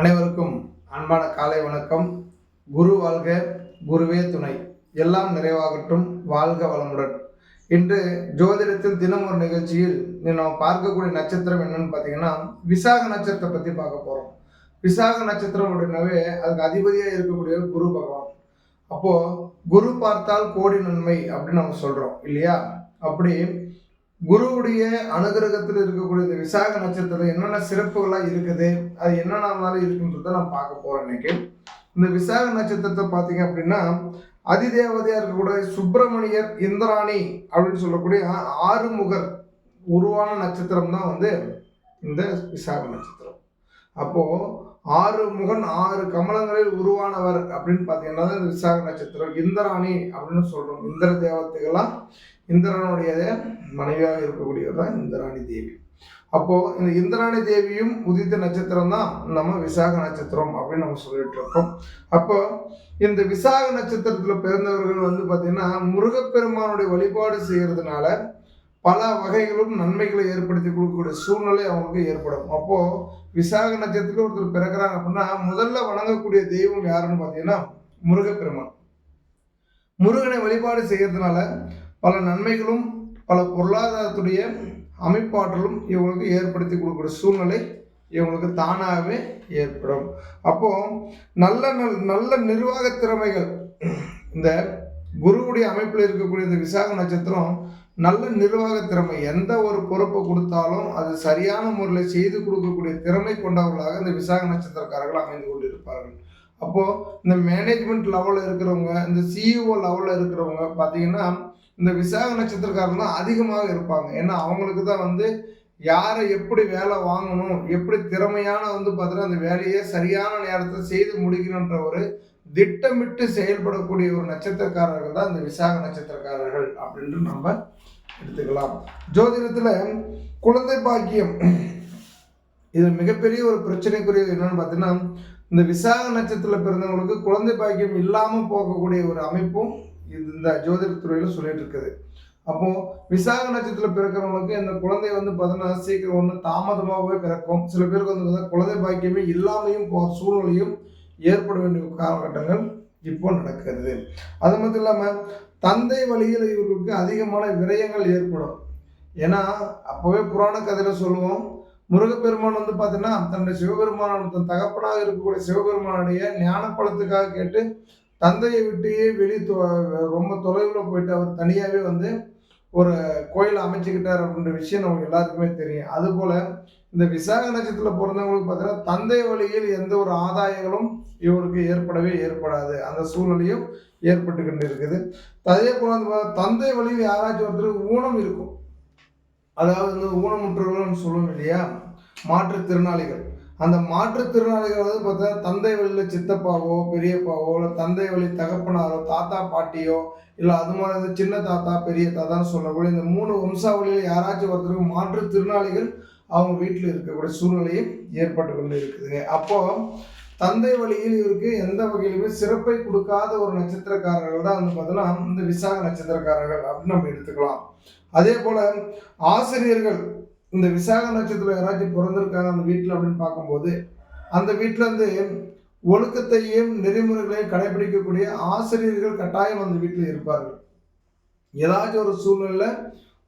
அனைவருக்கும் அன்பான காலை வணக்கம். குரு வாழ்க குருவே துணை. எல்லாம் நிறைவாகட்டும் வாழ்க வளமுடன். இன்று ஜோதிடத்தில் தினம் ஒரு நிகழ்ச்சியில் நம்ம பார்க்கக்கூடிய நட்சத்திரம் என்னன்னு பார்த்தீங்கன்னா விசாக நட்சத்திரத்தை பற்றி பார்க்க போகிறோம் விசாக நட்சத்திரம் அப்படின்னாவே அதுக்கு அதிபதியாக இருக்கக்கூடிய குரு பகவான். அப்போது குரு பார்த்தால் கோடி நன்மை அப்படின்னு நம்ம சொல்கிறோம் இல்லையா? அப்படி குருவுடைய அனுகிரகத்தில் இருக்கக்கூடிய இந்த விசாக நட்சத்திரம் என்னென்ன சிறப்புகளாக இருக்குது? அது என்னென்ன இருக்குன்றத நான் பார்க்க போகிறேன் இன்னைக்கு. இந்த விசாக நட்சத்திரத்தை பார்த்தீங்க அப்படின்னா அதிதேவதையாக இருக்கக்கூடிய சுப்பிரமணியர் இந்திராணி அப்படின்னு சொல்லக்கூடிய ஆறுமுகர் உருவான நட்சத்திரம் தான் வந்து இந்த விசாக நட்சத்திரம். அப்போது ஆறு முகன் ஆறு கமலங்களில் உருவானவர் அப்படின்னு பார்த்தீங்கன்னா இந்த விசாக நட்சத்திரம். இந்திராணி அப்படின்னு சொல்கிறோம் இந்திர தேவத்துக்கெல்லாம் இந்திரனுடைய மனைவியாக இருக்கக்கூடியவர் தான் இந்திராணி தேவி. அப்போது இந்த இந்திராணி தேவியும் உதித்த நட்சத்திரம் தான் நம்ம விசாக நட்சத்திரம் அப்படின்னு நம்ம சொல்லிட்டு இருக்கோம். அப்போ இந்த விசாக நட்சத்திரத்தில் பிறந்தவர்கள் வந்து பார்த்திங்கன்னா முருகப்பெருமானுடைய வழிபாடு செய்கிறதுனால பல வகைகளும் நன்மைகளை ஏற்படுத்தி கொடுக்கக்கூடிய சூழ்நிலை அவங்களுக்கு ஏற்படும். அப்போது விசாக நட்சத்திரத்தில் ஒருத்தர் பிறக்கிறாங்க அப்படின்னா முதல்ல வணங்கக்கூடிய தெய்வம் யாருன்னு பார்த்தீங்கன்னா முருகப்பெருமான். முருகனை வழிபாடு செய்கிறதுனால பல நன்மைகளும் பல பொருளாதாரத்துடைய அமைப்பாற்றலும் இவங்களுக்கு ஏற்படுத்தி கொடுக்குற சூழ்நிலை இவங்களுக்கு தானாகவே ஏற்படும். அப்போ நல்ல நல் நல்ல நிர்வாக திறமைகள் இந்த குருவுடைய அமைப்பில் இருக்கக்கூடிய இந்த விசாக நட்சத்திரம் நல்ல நிர்வாக திறமை எந்த ஒரு பொறுப்பை கொடுத்தாலும் அது சரியான முறையில் செய்து கொடுக்கக்கூடிய திறமை கொண்டவர்களாக இந்த விசாக நட்சத்திரக்காரர்கள் அமைந்து கொண்டிருப்பார்கள். அப்போது இந்த மேனேஜ்மெண்ட் லெவலில் இருக்கிறவங்க இந்த சிஇஓ லெவலில் இருக்கிறவங்க பார்த்தீங்கன்னா இந்த விசாக நட்சத்திரக்காரங்க தான் அதிகமாக இருப்பாங்க. ஏன்னா அவங்களுக்கு தான் வந்து யாரை எப்படி வேலை வாங்கணும் எப்படி திறமையான வந்து பார்த்தீங்கன்னா அந்த வேலையை சரியான நேரத்தில் செய்து முடிக்கணுன்ற ஒரு திட்டமிட்டு செயல்படக்கூடிய ஒரு நட்சத்திரக்காரர்கள் தான் இந்த விசாக நட்சத்திரக்காரர்கள் அப்படின்ட்டு நம்ம எடுத்துக்கலாம். ஜோதிடத்தில் குழந்தை பாக்கியம். இது மிகப்பெரிய ஒரு பிரச்சனைக்குரிய என்னன்னு பார்த்தீங்கன்னா இந்த விசாக நட்சத்திரத்தில் பிறந்தவங்களுக்கு குழந்தை பாக்கியம் இல்லாமல் போகக்கூடிய ஒரு அமைப்பும் இது இந்த ஜோதிடத்துறையில் சொல்லிட்டு இருக்குது. அப்போ விசாக நட்சத்திரத்தில் பிறக்கிறவங்களுக்கு இந்த குழந்தை வந்து பார்த்தீங்கன்னா சீக்கிரம் ஒன்று தாமதமாகவே பிறக்கும். சில பேருக்கு வந்து பார்த்தீங்கன்னா குழந்தை பாக்கியமே இல்லாமையும் போகிற சூழ்நிலையும் ஏற்பட வேண்டிய காலகட்டங்கள் இப்போ நடக்கிறது. அது மட்டும் இல்லாமல் தந்தை வழியில் இவர்களுக்கு அதிகமான விரயங்கள் ஏற்படும். ஏன்னா அப்போவே புராண கதையில் சொல்லுவோம் முருகப்பெருமான் வந்து பார்த்தீங்கன்னா தன்னுடைய சிவபெருமான தன் தகப்பனாக இருக்கக்கூடிய சிவபெருமானுடைய ஞான பழத்துக்காக கேட்டு தந்தையை விட்டே வெளி ரொம்ப தொலைவில் போயிட்டு அவர் தனியாகவே வந்து ஒரு கோயில் அமைச்சுக்கிட்டார் அப்படின்ற விஷயம் நமக்கு எல்லாருக்குமே தெரியும். அதுபோல் இந்த விசாக நட்சத்திரத்தில் பிறந்தவங்களுக்கு பார்த்தீங்கன்னா தந்தை வழியில் எந்த ஒரு ஆதாயங்களும் இவருக்கு ஏற்படவே ஏற்படாது. அந்த சூழ்நிலையும் ஏற்பட்டு கொண்டு இருக்குது. அதே போல் வந்து தந்தை வழியில் யாராச்சும் ஒருத்தர் ஊனம் இருக்கும். அதாவது வந்து ஊனமுற்றவர்கள்னு சொல்லுவோம் இல்லையா? மாற்றுத்திறனாளிகள். அந்த மாற்றுத்திறனாளிகள் வந்து பார்த்தா தந்தை வழியில் சித்தப்பாவோ பெரியப்பாவோ இல்லை தந்தை வழி தகப்பனாரோ தாத்தா பாட்டியோ இல்லை அது மாதிரி வந்து சின்ன தாத்தா பெரிய தாத்தான்னு சொல்லக்கூடிய இந்த மூணு வம்சாவளியில் யாராச்சும் ஒருத்தருக்கு மாற்றுத்திறனாளிகள் அவங்க வீட்டில் இருக்கக்கூடிய சூழ்நிலையும் ஏற்பட்டு கொண்டு இருக்குதுங்க அப்போ தந்தை வழியில் இவருக்கு எந்த வகையிலுமே சிறப்பை கொடுக்காத ஒரு நட்சத்திரக்காரர்கள் தான் வந்து பார்த்தோன்னா இந்த விசாக நட்சத்திரக்காரர்கள் அப்படின்னு நம்ம எடுத்துக்கலாம். அதே போல ஆசிரியர்கள் இந்த விசாக நட்சத்திரம் யாராச்சும் பிறந்திருக்காங்க அந்த வீட்டில் அப்படின்னு பார்க்கும்போது அந்த வீட்டில் வந்து ஒழுக்கத்தையும் நெறிமுறைகளையும் கடைபிடிக்கக்கூடிய ஆசிரியர்கள் கட்டாயம் அந்த வீட்டில் இருப்பார்கள். ஏதாச்சும் ஒரு சூழ்நிலை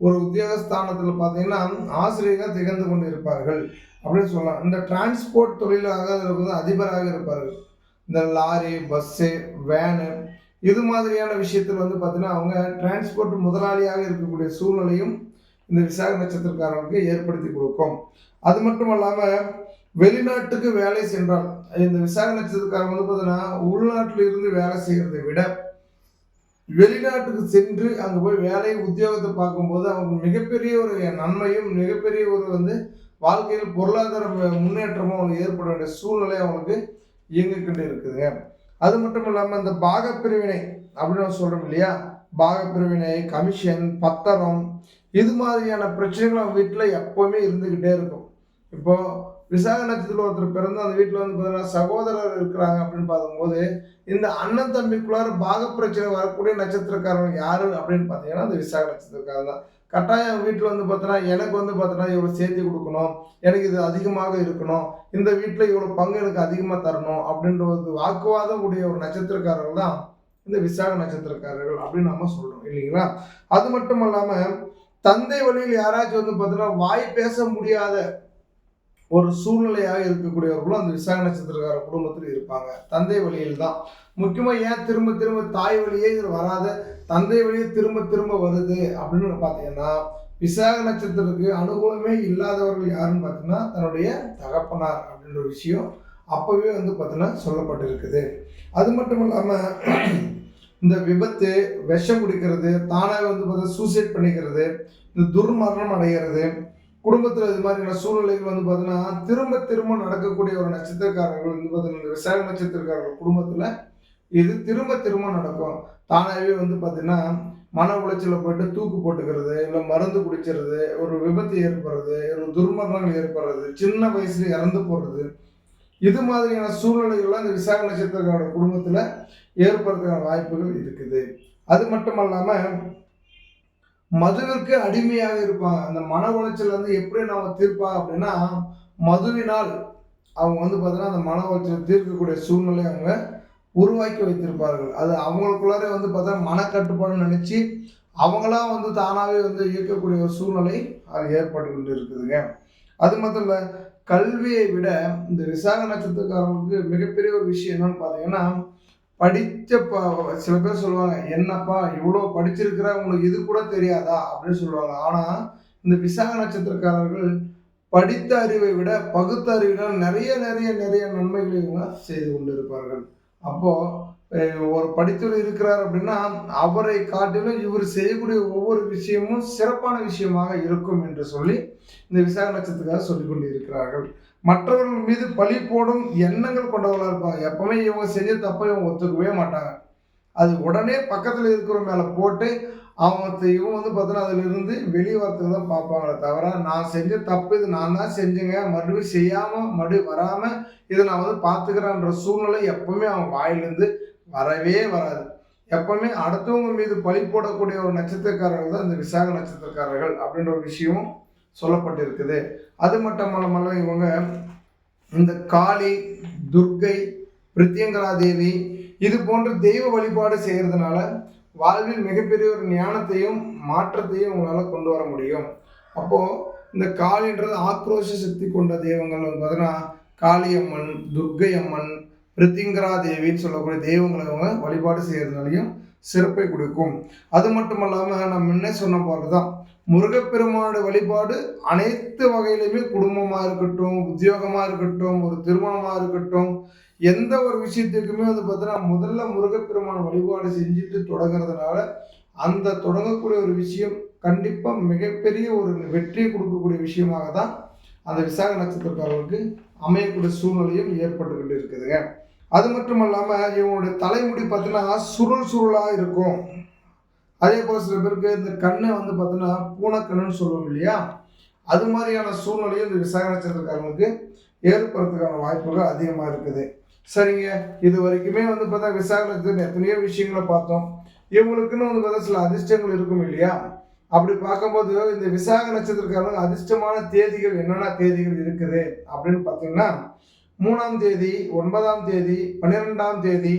ஒரு உத்தியோகஸ்தானத்தில் பார்த்தீங்கன்னா ஆசிரியர்கள் திகழ்ந்து கொண்டு இருப்பார்கள் அப்படின்னு சொல்லலாம். இந்த டிரான்ஸ்போர்ட் தொழிலாக இருப்பது அதிபராக இருப்பார்கள். இந்த லாரி பஸ்ஸு வேனு இது மாதிரியான விஷயத்தில் வந்து பார்த்தீங்கன்னா அவங்க டிரான்ஸ்போர்ட் முதலாளியாக இருக்கக்கூடிய சூழ்நிலையும் இந்த விசாக நட்சத்திரக்காரனுக்கு ஏற்படுத்தி கொடுக்கும். அது மட்டும் இல்லாமல் வெளிநாட்டுக்கு வேலை சென்றால் இந்த விசாக நட்சத்திரக்காரன் வந்து பார்த்தீங்கன்னா உள்நாட்டில் இருந்து வேலை செய்கிறதை விட வெளிநாட்டுக்கு சென்று அங்கே போய் வேலை உத்தியோகத்தை பார்க்கும்போது அவங்க மிகப்பெரிய ஒரு நன்மையும் மிகப்பெரிய ஒரு வந்து வாழ்க்கையில் பொருளாதார முன்னேற்றமும் அவங்களுக்கு ஏற்பட வேண்டிய சூழ்நிலை அவங்களுக்கு இயங்கிக்கிட்டு இருக்குதுங்க அது மட்டும் இல்லாமல் இந்த பாகப்பிரிவினை அப்படின்னு சொல்கிறோம் இல்லையா? பாகப்பிரிவினை கமிஷன் பத்திரம் இது மாதிரியான பிரச்சனைகள் அவங்க வீட்டில் எப்போவுமே இருந்துக்கிட்டே இருக்கும். இப்போது விசாக நட்சத்திரத்தில் ஒருத்தர் பிறந்து அந்த வீட்டில் வந்து பார்த்தீங்கன்னா சகோதரர் இருக்கிறாங்க அப்படின்னு பார்க்கும்போது இந்த அண்ணன் தம்பிக்குள்ளார பாக பிரச்சனை வரக்கூடிய நட்சத்திரக்காரங்க யார் அப்படின்னு பார்த்தீங்கன்னா அந்த விசாக நட்சத்திரக்காரங்க தான். கட்டாயம் வீட்டில் வந்து பார்த்தோன்னா எனக்கு வந்து பார்த்தோன்னா இவ்வளோ சேர்த்து கொடுக்கணும் எனக்கு இது அதிகமாக இருக்கணும் இந்த வீட்டில் இவ்வளோ பங்கு எனக்கு அதிகமாக தரணும் அப்படின்ற ஒரு வாக்குவாதம் உடைய ஒரு நட்சத்திரக்காரர்கள் தான் இந்த விசாக நட்சத்திரக்காரர்கள் அப்படின்னு நம்ம சொல்கிறோம் இல்லைங்களா? அது மட்டும் இல்லாமல் தந்தை வழியில் யாராச்சும் வந்து பார்த்தோன்னா வாய் பேச முடியாத ஒரு சூழ்நிலையாக இருக்கக்கூடியவர்களும் அந்த விசாக நட்சத்திரக்கார குடும்பத்தில் இருப்பாங்க. தந்தை வழியில் தான் முக்கியமாக ஏன் திரும்ப திரும்ப தாய் வழியே இதில் வராத தந்தை வழியே திரும்ப திரும்ப வருது அப்படின்னு பார்த்தீங்கன்னா விசாக நட்சத்திரத்துக்கு அனுகூலமே இல்லாதவர்கள் யாருன்னு பார்த்தீங்கன்னா தன்னுடைய தகப்பனார் அப்படின்ற ஒரு விஷயம் அப்போவே வந்து பார்த்தீங்கன்னா சொல்லப்பட்டிருக்குது. அது மட்டும் இல்லாமல் இந்த விபத்து விஷம் குடிக்கிறது தானாக வந்து பார்த்தா சூசைட் பண்ணிக்கிறது இந்த துர்மரணம் அடைகிறது குடும்பத்தில் இது மாதிரியான சூழ்நிலைகள் வந்து பார்த்தீங்கன்னா திரும்ப திரும்ப நடக்கக்கூடிய ஒரு நட்சத்திரக்காரர்கள் வந்து பார்த்தீங்கன்னா இந்த விசாக நட்சத்திரக்காரர்கள் குடும்பத்தில் இது திரும்ப திரும்ப நடக்கும். தானாகவே வந்து பார்த்தீங்கன்னா மன உளைச்சலில் போயிட்டு தூக்கு போட்டுக்கிறது இல்லை மருந்து குடிச்சிருது ஒரு விபத்து ஏற்படுறது ஒரு துர்மரணங்கள் ஏற்படுறது சின்ன வயசுல இறந்து போடுறது இது மாதிரியான சூழ்நிலைகள்லாம் இந்த விசாக நட்சத்திரக்காரோட குடும்பத்தில் ஏற்படுறதுக்கான வாய்ப்புகள் இருக்குது. அது மட்டும் இல்லாமல் மதுவிற்கு அடிமையாக இருப்பாங்க. அந்த மன உளைச்சல் வந்து எப்படி நம்ம தீர்ப்பாங்க அப்படின்னா மதுவினால் அவங்க வந்து பார்த்தீங்கன்னா அந்த மன உளைச்சல் தீர்க்கக்கூடிய சூழ்நிலை அவங்க உருவாக்கி வைத்திருப்பார்கள். அது அவங்களுக்குள்ளாரே வந்து பார்த்தா மனக்கட்டுப்பாடுன்னு நினச்சி அவங்களாம் வந்து தானாகவே வந்து இயக்கக்கூடிய ஒரு சூழ்நிலை அது ஏற்பட்டு கொண்டு இருக்குதுங்க அது மட்டும் இல்லை கல்வியை விட இந்த விசாக நட்சத்திரக்காரங்களுக்கு மிகப்பெரிய ஒரு விஷயம் என்னன்னு பார்த்தீங்கன்னா படித்த சில பேர் சொல்லுவாங்க என்னப்பா இவ்வளோ படிச்சிருக்கிற உங்களுக்கு இது கூட தெரியாதா? அப்படின்னு சொல்லுவாங்க. ஆனால் இந்த விசாக நட்சத்திரக்காரர்கள் படித்த அறிவை விட பகுத்த அறிவினால் நிறைய நிறைய நிறைய நன்மைகளை இவங்க செய்து கொண்டு இருப்பார்கள் அப்போது ஒரு படித்தவர் இருக்கிறார் அப்படின்னா அவரை காட்டிலும் இவர் செய்யக்கூடிய ஒவ்வொரு விஷயமும் சிறப்பான விஷயமாக இருக்கும் என்று சொல்லி இந்த விசாக நட்சத்திரக்காரர் சொல்லிக் கொண்டு இருக்கிறார்கள் மற்றவர்கள் மீது பழி போடும் எண்ணங்கள் கொண்டவர்களாக இருப்பாங்க. எப்பவுமே இவங்க செஞ்ச தப்பை இவங்க ஒத்துக்கவே மாட்டாங்க. அது உடனே பக்கத்தில் இருக்கிற மேலே போட்டு அவங்க இவங்க வந்து பார்த்தோன்னா அதிலிருந்து வெளியே வரத்துக்கு தான் பார்ப்பாங்களே தவிர நான் செஞ்ச தப்பு இது நான் தான் செஞ்சேங்க மறுபடியும் செய்யாமல் மறுபடியும் வராமல் இதை நான் வந்து பார்த்துக்கிறேன்ற சூழ்நிலை எப்பவுமே அவங்க வாயிலிருந்து வரவே வராது. எப்பவுமே அடுத்தவங்க மீது பழி போடக்கூடிய ஒரு நட்சத்திரக்காரர்கள் தான் இந்த விசாக நட்சத்திரக்காரர்கள் அப்படின்ற ஒரு விஷயம் சொல்லப்பட்டிருக்குது. அது மட்டும் இல்லாமல் இவங்க இந்த காளி துர்க்கை பிரித்தியங்கரா தேவி இது போன்ற தெய்வ வழிபாடு செய்கிறதுனால வாழ்வில் மிகப்பெரிய ஒரு ஞானத்தையும் மாற்றத்தையும் உங்களால் கொண்டு வர முடியும். அப்போது இந்த காளின்றது ஆக்ரோஷ சக்தி கொண்ட தெய்வங்கள் வந்து பார்த்தீங்கன்னா காளியம்மன் துர்க்கை அம்மன் பிரித்திங்கரா தேவின்னு சொல்லக்கூடிய தெய்வங்களை அவங்க வழிபாடு செய்கிறதுனாலையும் சிறப்பை கொடுக்கும். அது மட்டும் இல்லாமல் நம்ம முன்னே சொன்ன போகிறது தான் முருகப்பெருமானோட வழிபாடு அனைத்து வகையிலுமே குடும்பமாக இருக்கட்டும் உத்தியோகமாக இருக்கட்டும் ஒரு திருமணமாக இருக்கட்டும் எந்த ஒரு விஷயத்துக்குமே வந்து பார்த்தீங்கன்னா முதல்ல முருகப்பெருமான வழிபாடு செஞ்சுட்டு தொடங்குறதுனால அந்த தொடங்கக்கூடிய ஒரு விஷயம் கண்டிப்பாக மிகப்பெரிய ஒரு வெற்றியை கொடுக்கக்கூடிய விஷயமாக தான் அந்த விசாக நட்சத்திரக்காரர்களுக்கு அமையக்கூடிய சூழ்நிலையும் ஏற்பட்டுக்கிட்டு இருக்குதுங்க. அது மட்டும் இல்லாமல் இவங்களுடைய தலைமுடி பார்த்தீங்கன்னா சுருள் சுருளாக இருக்கும். அதே போல் சில பேருக்கு இந்த கண்ணை வந்து பார்த்தோன்னா பூனைக்கண்ணுன்னு சொல்லுவோம் இல்லையா? அது மாதிரியான சூழ்நிலையும் இந்த விசாக நட்சத்திரக்காரங்களுக்கு ஏற்படுறதுக்கான வாய்ப்புகள் அதிகமாக இருக்குது. சரிங்க. இது வரைக்குமே வந்து பார்த்தா விசாக நட்சத்திரம் எத்தனையோ விஷயங்களை பார்த்தோம். இவங்களுக்குன்னு வந்து பார்த்தா சில அதிர்ஷ்டங்கள் இருக்கும் இல்லையா? அப்படி பார்க்கும்போது இந்த விசாக நட்சத்திரக்காரங்க அதிர்ஷ்டமான தேதிகள் என்னென்ன தேதிகள் இருக்குது அப்படின்னு பார்த்தீங்கன்னா மூணாம் தேதி ஒன்பதாம் தேதி பன்னிரெண்டாம் தேதி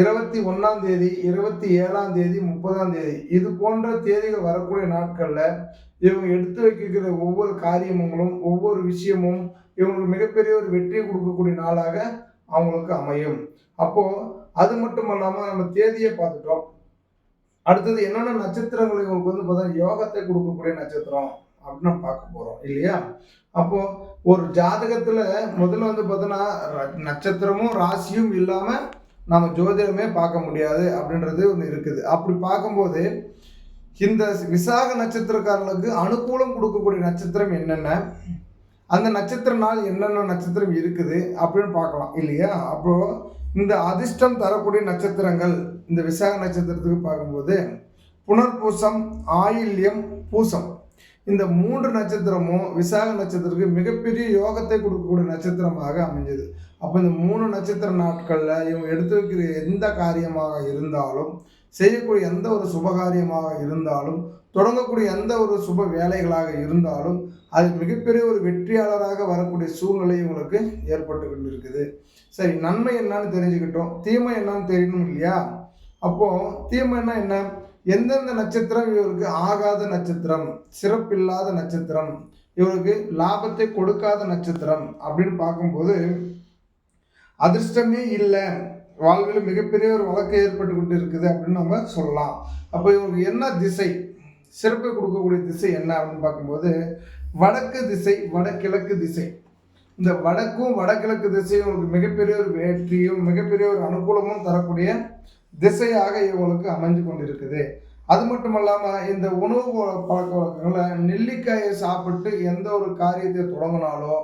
இருபத்தி ஒன்றாம் தேதி இருபத்தி ஏழாம் தேதி முப்பதாம் தேதி. இது போன்ற தேதிகள் வரக்கூடிய நாட்களில் இவங்க எடுத்து வைக்கிற ஒவ்வொரு காரியங்களும் ஒவ்வொரு விஷயமும் இவங்களுக்கு மிகப்பெரிய ஒரு வெற்றியை கொடுக்கக்கூடிய நாளாக அவங்களுக்கு அமையும். அப்போது அது மட்டும் இல்லாமல் நம்ம தேதியை பார்த்துட்டோம். அடுத்தது என்னென்ன நட்சத்திரங்கள் இவங்களுக்கு வந்து பார்த்தோன்னா யோகத்தை கொடுக்கக்கூடிய நட்சத்திரம் அப்படின்னு நம்ம பார்க்க போகிறோம் இல்லையா? அப்போது ஒரு ஜாதகத்தில் முதல்ல வந்து பார்த்தோன்னா நட்சத்திரமும் ராசியும் இல்லாமல் நம்ம ஜோதிடமே பார்க்க முடியாது அப்படின்றது ஒன்று இருக்குது. அப்படி பார்க்கும்போது இந்த விசாக நட்சத்திரக்காரர்களுக்கு அனுகூலம் கொடுக்கக்கூடிய நட்சத்திரம் என்னென்ன? அந்த நட்சத்திர நாள் என்னென்ன நட்சத்திரம் இருக்குது அப்படின்னு பார்க்கலாம். இல்லையா? அப்புறம் இந்த அதிர்ஷ்டம் தரக்கூடிய நட்சத்திரங்கள் இந்த விசாக நட்சத்திரத்துக்கு பார்க்கும்போது புனர்பூசம் ஆயில்யம் பூசம். இந்த மூன்று நட்சத்திரமும் விசாக நட்சத்திரத்துக்கு மிகப்பெரிய யோகத்தை கொடுக்கக்கூடிய நட்சத்திரமாக அமைஞ்சது. அப்போ இந்த மூணு நட்சத்திர நாட்களில் இவங்க எடுத்து வைக்கிற எந்த காரியமாக இருந்தாலும் செய்யக்கூடிய எந்த ஒரு சுபகாரியமாக இருந்தாலும் தொடங்கக்கூடிய எந்த ஒரு சுப வேலைகளாக இருந்தாலும் அது மிகப்பெரிய ஒரு வெற்றியாளராக வரக்கூடிய சூழ்நிலை இவங்களுக்கு ஏற்பட்டு கொண்டு இருக்குது சரி நன்மை என்னன்னு தெரிஞ்சுக்கிட்டோம். தீமை என்னன்னு தெரியணும் இல்லையா? அப்போது தீமைன்னா என்ன? எந்தெந்த நட்சத்திரம் இவருக்கு ஆகாத நட்சத்திரம் சிறப்பில்லாத நட்சத்திரம் இவருக்கு லாபத்தை கொடுக்காத நட்சத்திரம் அப்படின்னு பார்க்கும்போது அதிர்ஷ்டமே இல்லை. வாழ்வில் மிகப்பெரிய ஒரு வழக்கு ஏற்பட்டு கொண்டு இருக்குது அப்படின்னு நம்ம சொல்லலாம். அப்போ இவருக்கு என்ன திசை? சிறப்பை கொடுக்கக்கூடிய திசை என்ன அப்படின்னு பார்க்கும்போது வடக்கு திசை வடகிழக்கு திசை. இந்த வடக்கும் வடகிழக்கு திசையும் இவருக்கு மிகப்பெரிய ஒரு வெற்றியும் மிகப்பெரிய ஒரு அனுகூலமும் தரக்கூடிய திசையாக இவங்களுக்கு அமைஞ்சு கொண்டிருக்குது. அது மட்டும் இல்லாமல் இந்த உணவு பழக்க வழக்கங்களை நெல்லிக்காயை சாப்பிட்டு எந்த ஒரு காரியத்தை தொடங்கினாலோ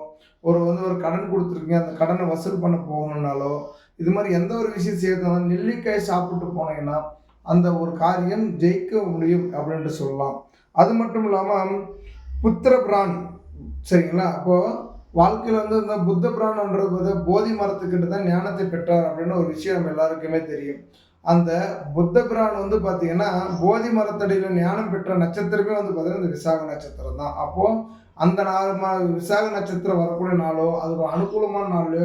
ஒரு வந்து ஒரு கடன் கொடுத்துருக்கீங்க அந்த கடனை வசூல் பண்ண போகணுன்னாலோ இது மாதிரி எந்த ஒரு விஷயம் செய்யறதுனாலும் நெல்லிக்காயை சாப்பிட்டு போனீங்கன்னா அந்த ஒரு காரியம் ஜெயிக்க முடியும் அப்படின்ட்டு சொல்லலாம். அது மட்டும் இல்லாமல் புத்திர பிரான் சரிங்களா? அப்போது வாழ்க்கையில் வந்து இந்த புத்த பிராணன்றது வந்து போதி மரத்துக்கிட்ட தான் ஞானத்தை பெற்றார் அப்படின்னு ஒரு விஷயம் நம்ம எல்லாருக்குமே தெரியும். அந்த புத்த பிரான் வந்து பார்த்தீங்கன்னா போதி மரத்தடியில் ஞானம் பெற்ற நட்சத்திரமே வந்து பார்த்தீங்கன்னா இந்த விசாக நட்சத்திரம் தான். அப்போது அந்த நாள் ம- விசாக நட்சத்திரம் வரக்கூடிய நாளோ அது ஒரு அனுகூலமான நாள்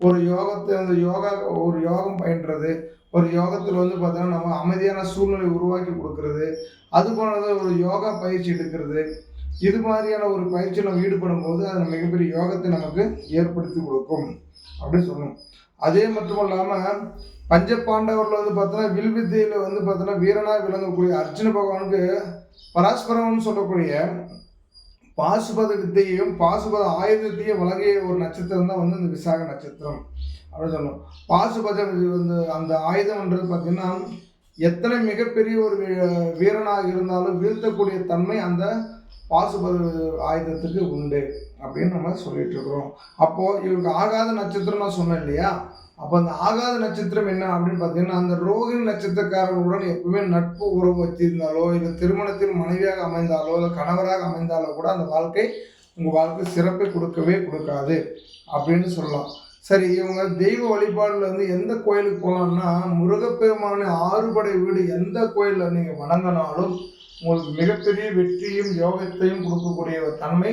ஒரு யோகத்தை அந்த யோகா ஒரு யோகம் பயின்றது ஒரு யோகத்தில் வந்து பார்த்தீங்கன்னா நம்ம அமைதியான சூழ்நிலை உருவாக்கி கொடுக்கறது அது போனது ஒரு யோகா பயிற்சி எடுக்கிறது இது மாதிரியான ஒரு பயிற்சியில் நம்ம ஈடுபடும் போது அது மிகப்பெரிய யோகத்தை நமக்கு ஏற்படுத்தி கொடுக்கும். அப்படின்னு சொல்லணும். அதே மட்டும் இல்லாமல் பஞ்ச பாண்டவரில் வந்து பார்த்தோன்னா வில்வித்தையில் வந்து பார்த்தோன்னா வீரனாக விளங்கக்கூடிய அர்ஜுன பகவானுக்கு பராஸ்பரம்னு சொல்லக்கூடிய பாசுபத வித்தையையும் பாசுபத ஆயுதத்தையும் வழங்கிய ஒரு நட்சத்திரம் தான் வந்து இந்த விசாக நட்சத்திரம் அப்படின்னு சொல்லணும். பாசுபத வந்து அந்த ஆயுதம்ன்றது பார்த்தீங்கன்னா எத்தனை மிகப்பெரிய ஒரு வீ- வீரனாக இருந்தாலும் வீழ்த்தக்கூடிய தன்மை அந்த பாசிபிள் ஆயுதத்துக்கு உண்டு அப்படின்னு நம்ம சொல்லிட்டு இருக்கிறோம். அப்போது இவருக்கு ஆகாத நட்சத்திரம் நான் சொன்னேன் இல்லையா? அப்போ அந்த ஆகாத நட்சத்திரம் என்ன அப்படின்னு பார்த்தீங்கன்னா அந்த ரோகிணி நட்சத்திரக்காரர்களுடன் எப்பவுமே நட்பு உறவு வச்சிருந்தாலோ இல்லை திருமணத்தில் மனைவியாக அமைந்தாலோ இல்லை கணவராக அமைந்தாலோ கூட அந்த வாழ்க்கை உங்கள் வாழ்க்கை சிறப்பை கொடுக்கவே கொடுக்காது அப்படின்னு சொல்லலாம். சரி இவங்க தெய்வ வழிபாடில் வந்து எந்த கோயிலுக்கு போகலாம்னா முருகப்பெருமான ஆறுபடை வீடு எந்த கோயிலில் நீங்கள் வணங்கினாலும் உங்களுக்கு மிகப்பெரிய வெற்றியும் யோகத்தையும் கொடுக்கக்கூடிய ஒரு தன்மை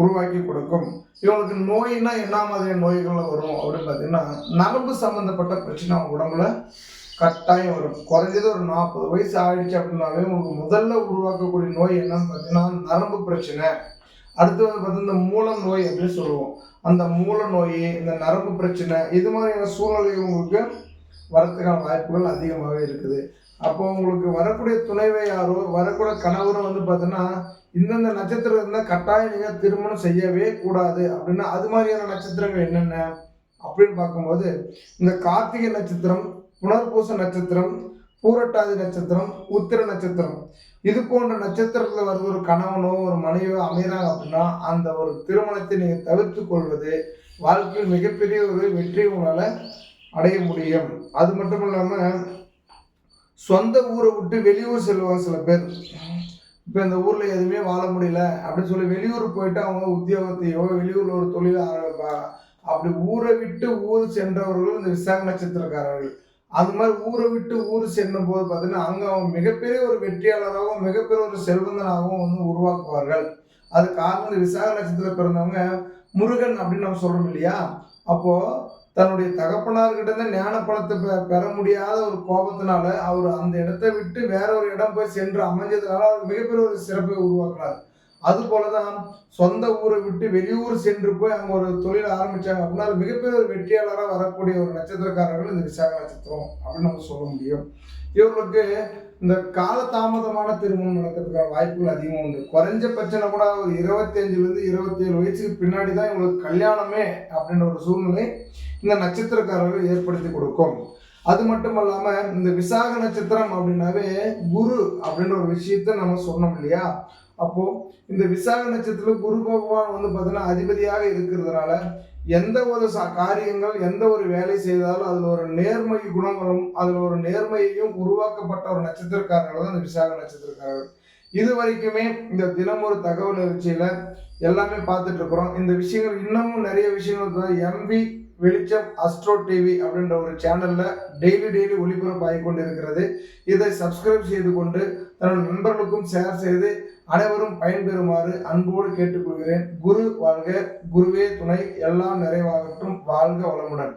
உருவாக்கி கொடுக்கும். இவங்களுக்கு நோய்னா என்ன மாதிரியான நோய்கள் வரும் அப்படின்னு பார்த்தீங்கன்னா நரம்பு சம்மந்தப்பட்ட பிரச்சனை அவங்க உடம்புல கட்டாயம் வரும். குறைஞ்சது ஒரு நாற்பது வயசு ஆயிடுச்சு அப்படின்னாவே உங்களுக்கு முதல்ல உருவாக்கக்கூடிய நோய் என்னன்னு பார்த்தீங்கன்னா நரம்பு பிரச்சனை. அடுத்து வந்து பார்த்தீங்கன்னா இந்த மூல நோய் அப்படின்னு சொல்லுவோம். அந்த மூல நோய் இந்த நரம்பு பிரச்சனை இது மாதிரியான சூழ்நிலை உங்களுக்கு வரத்துக்கான வாய்ப்புகள் அதிகமாகவே இருக்குது. அப்போ உங்களுக்கு வரக்கூடிய துணைவை யாரோ வரக்கூடிய கணவரும் வந்து பார்த்தீங்கன்னா இந்தந்த நட்சத்திரம் இருந்தால் கட்டாயம் நீங்கள் திருமணம் செய்யவே கூடாது அப்படின்னா அது மாதிரியான நட்சத்திரங்கள் என்னென்ன அப்படின்னு பார்க்கும்போது இந்த கார்த்திகை நட்சத்திரம் புனர்பூச நட்சத்திரம் பூரட்டாதி நட்சத்திரம் உத்திர நட்சத்திரம். இது போன்ற நட்சத்திரத்தில் வருது ஒரு கணவனோ ஒரு மனைவியோ அமைகிறாங்க அப்படின்னா அந்த ஒரு திருமணத்தை நீங்கள் தவிர்த்து கொள்வது வாழ்க்கையில் மிகப்பெரிய ஒரு வெற்றி உங்களால் அடைய முடியும். அது மட்டும் இல்லாமல் சொந்த ஊரை விட்டு வெளியூர் செல்வாங்க சில பேர். இப்போ இந்த ஊரில் எதுவுமே வாழ முடியல அப்படின்னு சொல்லி வெளியூர் போயிட்டு அவங்க உத்தியோகத்தையோ வெளியூரில் ஒரு தொழில் ஆரம்பிப்பா அப்படி ஊரை விட்டு ஊர் சென்றவர்கள் இந்த விசாக நட்சத்திரக்காரர்கள். அது மாதிரி ஊரை விட்டு ஊர் செல்லும் போது பார்த்தீங்கன்னா அங்கே அவங்க மிகப்பெரிய ஒரு வெற்றியாளராகவும் மிகப்பெரிய ஒரு செல்வந்தனாகவும் வந்து உருவாக்குவார்கள். அது காரணம் இந்த விசாக நட்சத்திரத்தில் பிறந்தவங்க முருகன் அப்படின்னு நம்ம சொல்கிறோம் இல்லையா? அப்போது தன்னுடைய தகப்பனார்கிட்ட இருந்து ஞான பழத்தை பெ பெற முடியாத ஒரு கோபத்தினால அவர் அந்த இடத்தை விட்டு வேற ஒரு இடம் போய் சென்று அமைஞ்சதுனால அவர் மிகப்பெரிய ஒரு சிறப்பை உருவாக்குறாரு. அது போலதான் சொந்த ஊரை விட்டு வெளியூர் சென்று போய் அங்கே ஒரு தொழில் ஆரம்பிச்சாங்க அப்படின்னா அது மிகப்பெரிய ஒரு வெற்றியாளராக வரக்கூடிய ஒரு நட்சத்திரக்காரர்கள் இந்த விசாக நட்சத்திரம் அப்படின்னு நம்ம சொல்ல முடியும். இவர்களுக்கு இந்த காலதாமதமான திருமணம் நடக்கிறதுக்கான வாய்ப்புகள் அதிகமாக உண்டு. குறைஞ்சபட்சம் கூட ஒரு இருபத்தஞ்சிலேருந்து இருபத்தேழு வயசுக்கு பின்னாடி தான் இவங்களுக்கு கல்யாணமே அப்படின்ற ஒரு சூழ்நிலை இந்த நட்சத்திரக்காரர்கள் ஏற்படுத்தி கொடுக்கும். அது மட்டும் இல்லாமல் இந்த விசாக நட்சத்திரம் அப்படின்னாவே குரு அப்படின்ற ஒரு விஷயத்த நம்ம சொன்னோம் இல்லையா? அப்போது இந்த விசாக நட்சத்திரம் குரு பகவான் வந்து பார்த்தீங்கன்னா அதிபதியாக இருக்கிறதுனால எந்த ஒரு காரியங்கள் எந்த ஒரு வேலை செய்தாலும் அதில் ஒரு நேர்மை குணங்களும் அதில் ஒரு நேர்மையையும் உருவாக்கப்பட்ட ஒரு நட்சத்திரக்காரர்கள் தான் இந்த விசாக நட்சத்திரக்காரர்கள். இது வரைக்குமே இந்த தினம் ஒரு தகவல் நிகழ்ச்சியில் எல்லாமே பார்த்துட்டு இருக்கிறோம். இந்த விஷயங்கள் இன்னமும் நிறைய விஷயங்கள் எம்பி வெளிச்சம் அஸ்ட்ரோ டிவி அப்படின்ற ஒரு சேனலில் டெய்லி டெய்லி ஒளிபரப்பு கொண்டு இருக்கிறது இதை சப்ஸ்கிரைப் செய்து கொண்டு தன் நண்பர்களுக்கும் ஷேர் செய்து அனைவரும் பயன்பெறுமாறு அன்போடு கேட்டுக்கொள்கிறேன். குரு வாழ்க குருவே துணை எல்லாம் நிறைவாகட்டும். வாழ்க வளமுடன்.